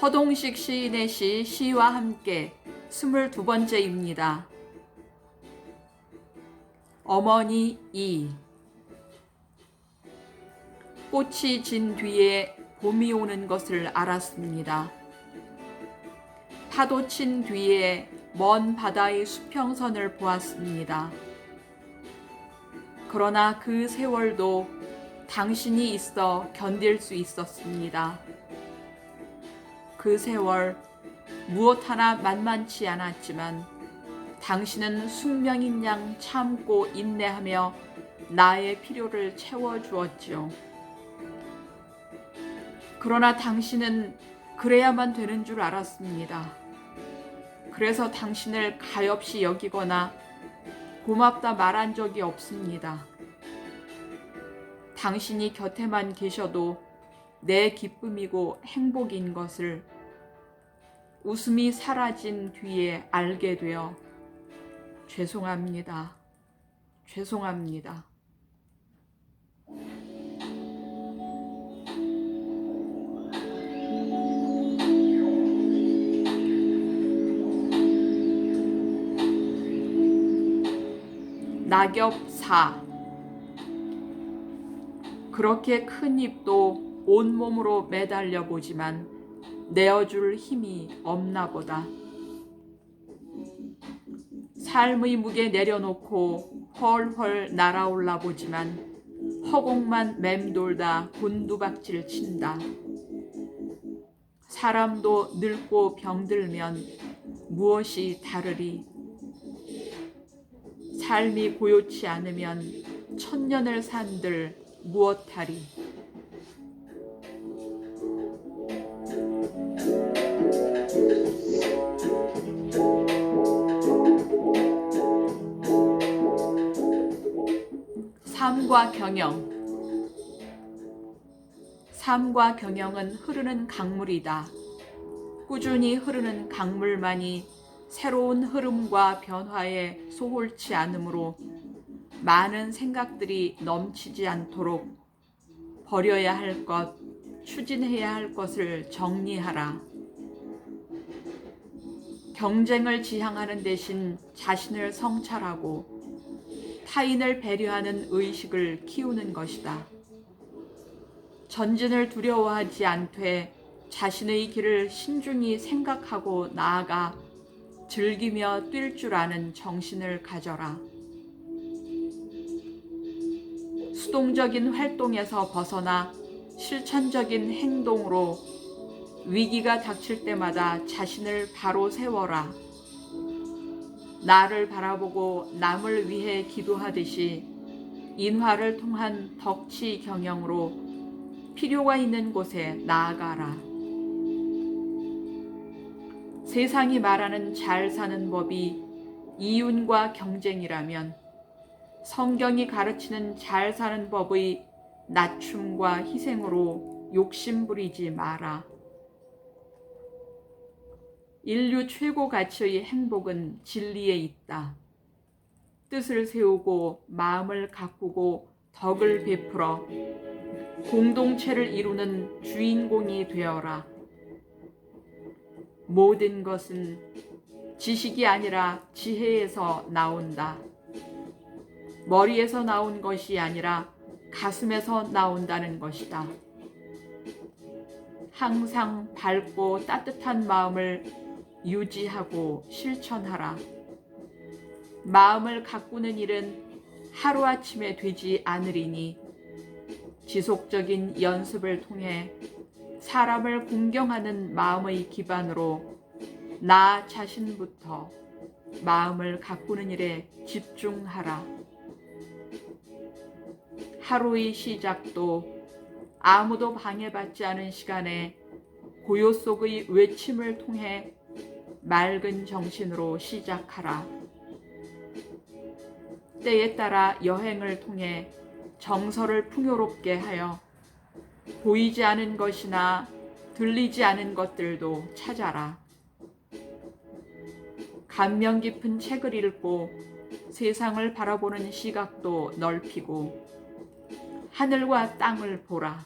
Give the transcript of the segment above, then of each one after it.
허동식 시인의 시 시와 함께 스물두 번째입니다. 어머니 이 꽃이 진 뒤에 봄이 오는 것을 알았습니다. 파도 친 뒤에 먼 바다의 수평선을 보았습니다. 그러나 그 세월도 당신이 있어 견딜 수 있었습니다. 그 세월 무엇 하나 만만치 않았지만 당신은 숙명인 양 참고 인내하며 나의 필요를 채워주었지요. 그러나 당신은 그래야만 되는 줄 알았습니다. 그래서 당신을 가엾이 여기거나 고맙다 말한 적이 없습니다. 당신이 곁에만 계셔도 내 기쁨이고 행복인 것을 웃음이 사라진 뒤에 알게 되어 죄송합니다. 죄송합니다. 낙엽 4 그렇게 큰 입도 온몸으로 매달려 보지만 내어줄 힘이 없나 보다. 삶의 무게 내려놓고 헐헐 날아올라 보지만 허공만 맴돌다 곤두박질 친다. 사람도 늙고 병들면 무엇이 다르리. 삶이 고요치 않으면 천년을 산들 무엇하리. 삶과 경영 삶과 경영은 흐르는 강물이다. 꾸준히 흐르는 강물만이 새로운 흐름과 변화에 소홀치 않으므로 많은 생각들이 넘치지 않도록 버려야 할 것, 추진해야 할 것을 정리하라. 경쟁을 지향하는 대신 자신을 성찰하고 타인을 배려하는 의식을 키우는 것이다. 전진을 두려워하지 않되 자신의 길을 신중히 생각하고 나아가 즐기며 뛸 줄 아는 정신을 가져라. 수동적인 활동에서 벗어나 실천적인 행동으로 위기가 닥칠 때마다 자신을 바로 세워라. 나를 바라보고 남을 위해 기도하듯이 인화를 통한 덕치 경영으로 필요가 있는 곳에 나아가라. 세상이 말하는 잘 사는 법이 이윤과 경쟁이라면 성경이 가르치는 잘 사는 법의 낮춤과 희생으로 욕심 부리지 마라. 인류 최고 가치의 행복은 진리에 있다. 뜻을 세우고 마음을 가꾸고 덕을 베풀어 공동체를 이루는 주인공이 되어라. 모든 것은 지식이 아니라 지혜에서 나온다. 머리에서 나온 것이 아니라 가슴에서 나온다는 것이다. 항상 밝고 따뜻한 마음을 유지하고 실천하라. 마음을 가꾸는 일은 하루아침에 되지 않으리니 지속적인 연습을 통해 사람을 공경하는 마음의 기반으로 나 자신부터 마음을 가꾸는 일에 집중하라. 하루의 시작도 아무도 방해받지 않은 시간에 고요 속의 외침을 통해 맑은 정신으로 시작하라. 때에 따라 여행을 통해 정서를 풍요롭게 하여 보이지 않은 것이나 들리지 않은 것들도 찾아라. 감명 깊은 책을 읽고 세상을 바라보는 시각도 넓히고 하늘과 땅을 보라.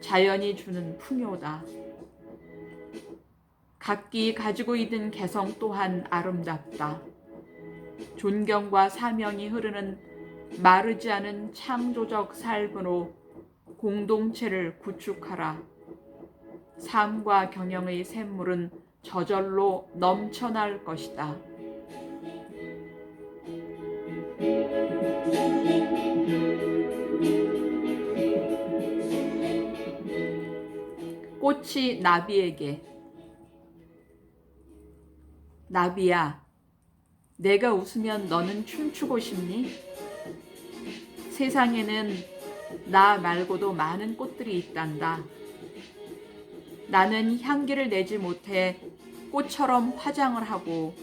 자연이 주는 풍요다. 각기 가지고 있는 개성 또한 아름답다. 존경과 사명이 흐르는 마르지 않은 창조적 삶으로 공동체를 구축하라. 삶과 경영의 샘물은 저절로 넘쳐날 것이다. 꽃이 나비에게 나비야, 내가 웃으면 너는 춤추고 싶니? 세상에는 나 말고도 많은 꽃들이 있단다. 나는 향기를 내지 못해 꽃처럼 화장을 하고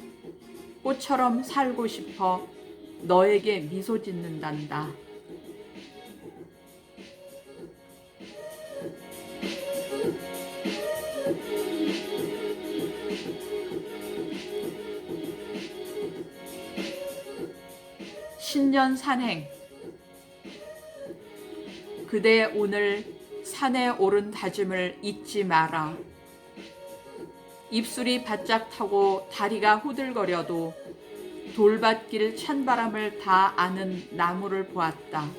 꽃처럼 살고 싶어 너에게 미소 짓는단다. 신년 산행 그대 오늘 산에 오른 다짐을 잊지 마라. 입술이 바짝 타고 다리가 후들거려도 돌밭길 찬바람을 다 아는 나무를 보았다.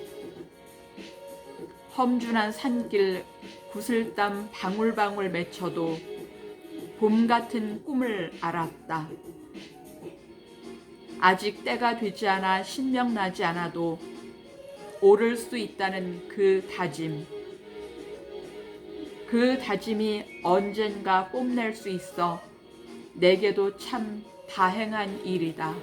험준한 산길 구슬땀 방울방울 맺혀도 봄 같은 꿈을 알았다. 아직 때가 되지 않아 신명나지 않아도 오를 수 있다는 그 다짐. 그 다짐이 언젠가 뽐낼 수 있어 내게도 참 다행한 일이다.